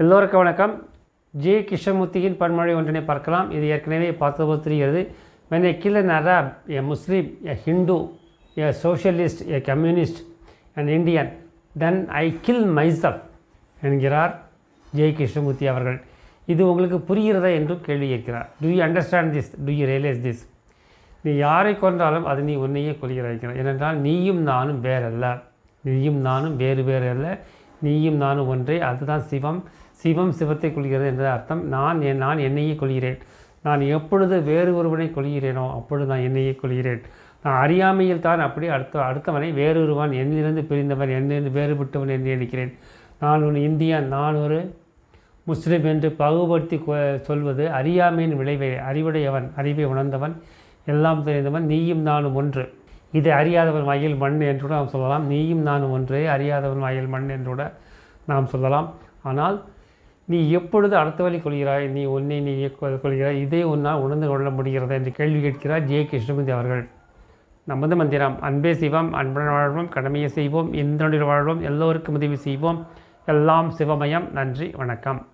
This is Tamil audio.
எல்லோருக்கும் வணக்கம். ஜே. கிருஷ்ணமூர்த்தியின் பன்மொழி ஒன்றினை பார்க்கலாம். இது ஏற்கனவே பார்த்தது போல் தெரிகிறது when a kill an Arab, a Muslim, a Hindu, a socialist, a communist, an Indian, then I kill என்கிறார் ஜெய் கிருஷ்ணமூர்த்தி அவர்கள். இது உங்களுக்கு புரிகிறதா என்றும் கேள்வி கேட்கிறார். Do you understand this do you realise this நீ யாரை கொன்றாலும் அது நீ உன்னையே கொள்கிறாய் ஏனென்றால் நீயும் நானும் வேறல்ல. நீயும் நானும் வேறு வேறு அல்ல நீயும் நானும் ஒன்றே. அதுதான் சிவம். சிவம் சிவத்தை கொள்கிறது என்ற அர்த்தம். நான் என் நான் என்னையே கொள்கிறேன். நான் எப்பொழுது வேறு ஒருவனை கொள்கிறேனோ அப்பொழுது நான் என்னையே கொள்கிறேன். நான் அறியாமையில் தான் அப்படி அடுத்த அடுத்தவனை வேறொருவன் என்னிலிருந்து பிரிந்தவன் என்னிருந்து வேறுபட்டவன் என்று நினைக்கிறேன். நான் ஒரு இந்தியன் நான் ஒரு முஸ்லிம் என்று பகுபடுத்தி கொ- சொல்வது அறியாமையின் விளைவை அறிவுடையவன் அறிவை உணர்ந்தவன் எல்லாம் தெரிந்தவன் நீயும் நானும் ஒன்று. இதை அறியாதவன் வாயில் மண் என்று கூட நாம் சொல்லலாம். நீயும் நானும் ஒன்றே அறியாதவன் வாயில் மண் என்று கூட நாம் சொல்லலாம். ஆனால் நீ எப்பொழுது அடுத்த வழி கொள்கிறாய்? நீ உன்னை நீ கொள்கிறாய். இதை உன்னால் உணர்ந்து கொள்ள முடிகிறதா? என்று கேள்வி கேட்கிறார் ஜே கிருஷ்ணமூர்த்தி அவர்கள். நமது மந்திரம் அன்பே சிவம் அன்புடன் வாழ்வோம் கடமையை செய்வோம் இந்திரனில் வாழ்வோம் எல்லோருக்கும் உதவி செய்வோம். எல்லாம் சிவமயம். நன்றி வணக்கம்.